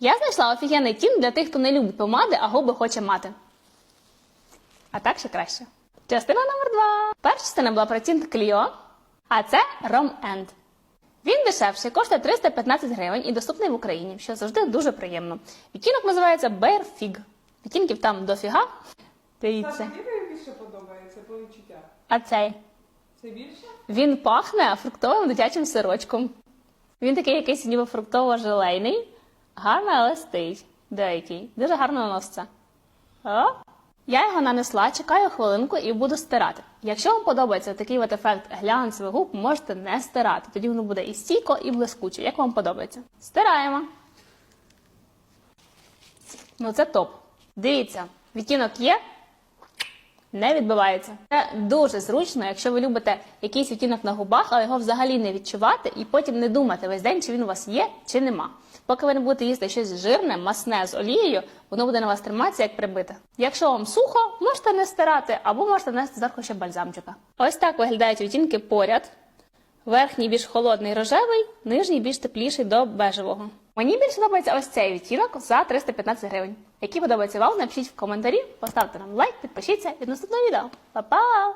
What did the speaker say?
Я знайшла офігенний тін для тих, хто не любить помади, а губи хоче мати. А так ще краще. Частина номер два. Перша частина була про тінт Кліо, а це Rom End. Він дешевший, коштує 315 гривень і доступний в Україні, що завжди дуже приємно. Відтінок називається Bear Fig. Відтінків там дофіга. Дивіться. Тобі більше подобається по відчуттях? А цей. Це більше? Він пахне фруктовим дитячим сирочком. Він такий якийсь ніби фруктово-желейний, гарно листить. деякий. Дуже гарно наноситься. О! Я його нанесла, чекаю хвилинку і буду стирати. Якщо вам подобається такий от ефект глянцевих губ, можете не стирати. Тоді воно буде і стійко, і блискуче. Як вам подобається? Стираємо. Ну це топ. Дивіться, відтінок є, не відбивається. Це дуже зручно, якщо ви любите якийсь відтінок на губах, але його взагалі не відчувати, і потім не думати весь день, чи він у вас є, чи нема. Поки ви не будете їсти щось жирне, масне з олією, воно буде на вас триматися як прибите. Якщо вам сухо, можете не стирати, або можете нести зверху ще бальзамчика. Ось так виглядають відтінки поряд. Верхній більш холодний рожевий, нижній більш тепліший до бежевого. Мені більше подобається ось цей відтінок за 315 гривень. Який подобається вам, напишіть в коментарі, поставте нам лайк, підпишіться і до наступного відео. Па-па!